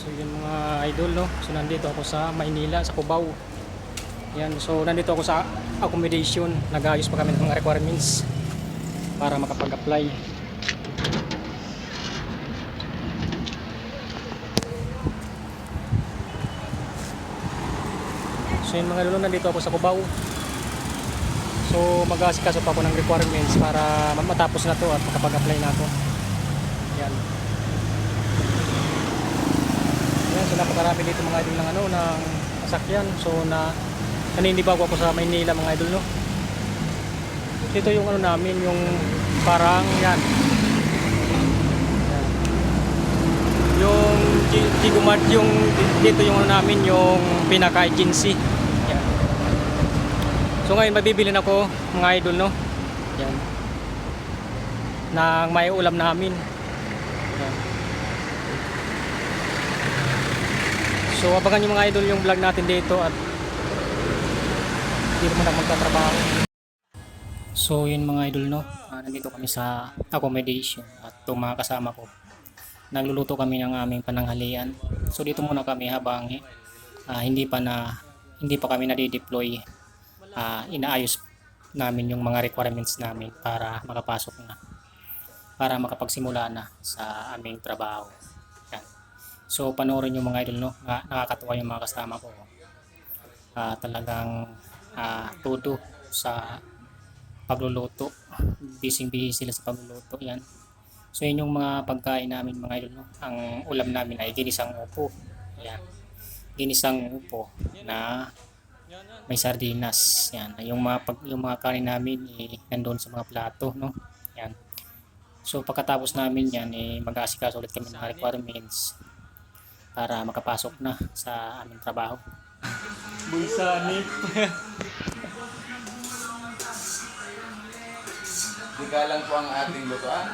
So yun mga idol no. So nandito ako sa Maynila, sa Cubao. Yan, so nandito ako sa accommodation. Nag-ayos pa kami ng mga requirements para makapag-apply. So yun mga idol, nandito ako sa Cubao. So mag-aasikaso pa ako ng requirements para matapos na to at makapag-apply na ako. Yan. Napakarami dito mga idol ng ano, ng sasakyan. So na naninibago ako sa Maynila mga idol no. Dito yung ano namin, yung parang yan. Yung G- Gigomart yung dito yung ano namin, yung pinaka-agency. Yan. So ngayon mabibili na ako mga idol no. Yan. Nang may ulam namin. So abangan nyo mga idol yung vlog natin dito at hindi naman ako magtatrabaho. So yun mga idol no, Ah, nandito kami sa accommodation at itong mga kasama ko. Nagluluto kami ng aming pananghalian. So dito muna kami habang ah, hindi pa na hindi pa kami nade-deploy. Ah, inaayos namin yung mga requirements namin para makapasok na para makapagsimula na sa aming trabaho. So panoorin yung mga idol no, Na- nakakatuwa yung mga kasama ko. Ah, talagang ah, todo sa pagluluto. Busy-busy sila sa pagluluto. Yan. So yun yung mga pagkain namin mga idol no. Ang ulam namin ay ginisang upo. Yan. Ginisang upo na may sardinas. Yan. Yung mga pag, yung mga kanin namin eh, nandoon sa mga plato no. Yan. So pagkatapos namin yan eh mag-aasikaso ulit kami ng requirements para makapasok na sa aming trabaho. Bulsanip. Di lang po ang ating lutuan.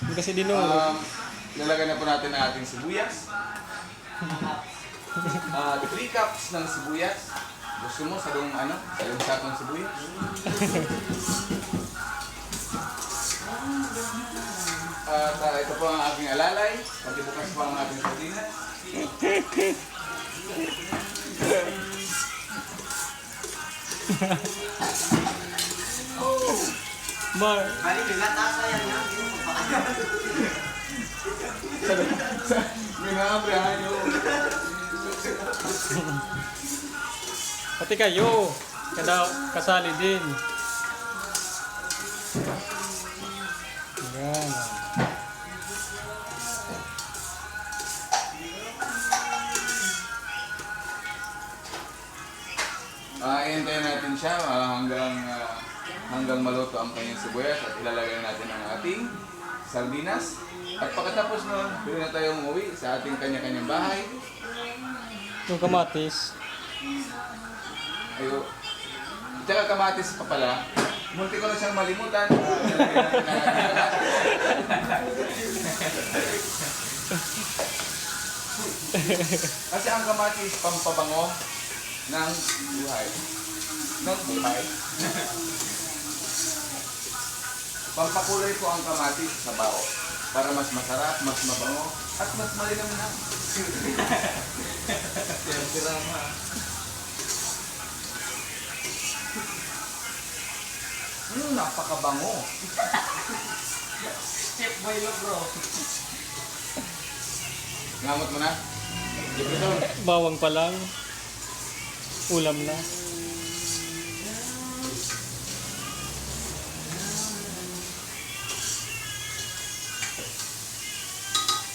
Hindi kasi dinuro. Um, lalagyan na po natin ang ating sibuyas. Ah, 3 cups ng sibuyas. Gusto mo sa dong ano? Sa dong sakong sibuyas? At ah, ito po ang aking alalay. Pati bukas po ang ating sardinas. Mar. May mga abrahan yun. Pati kayo. Kada kasali din. Yan. Ah, iintayin natin siya ah, hanggang ah, hanggang maluto ang kanyang sibuyas at ilalagay natin ang ating sardinas. At pagkatapos nun, pwede na tayong umuwi sa ating kanya-kanyang bahay. Yung kamatis. Ayo. Tsaka kamatis pa pala. Munti ko na siyang malimutan. Kasi ang kamatis pampabango ng buhay. Ng buhay. Pampakulay ko ang kamatis sa bao para mas masarap, mas mabango, at mas malinam na. Tira-tira Hmm, napakabango. Chef boy lo bro. Ngamot mo na? Jefferson, Bawang pa lang. Ulam na.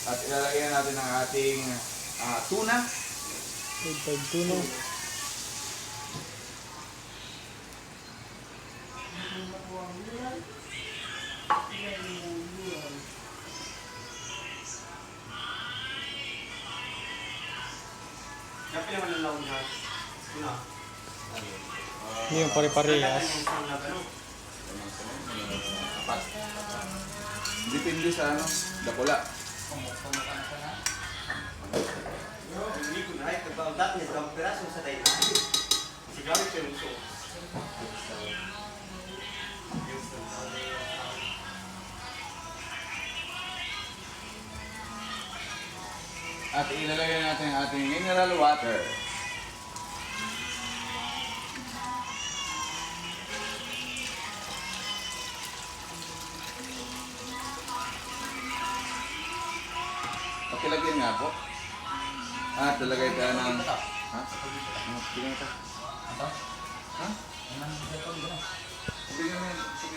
at ilalagay na natin ang ating ah, tuna. Red tide tuno. Dapat naman ang laon na. Ano? Hindi yung pare-parehas. Apat. Depende sa ano, dakula. Hindi ko na ay pagbabat niya sa tayo. Siya yung sauce. At ilalagay natin ang ating mineral water. Pakilagyan nga po. At lalagay tayo ng... Ha? Ano? Bigyan ito. Ha? Bigyan mo yan.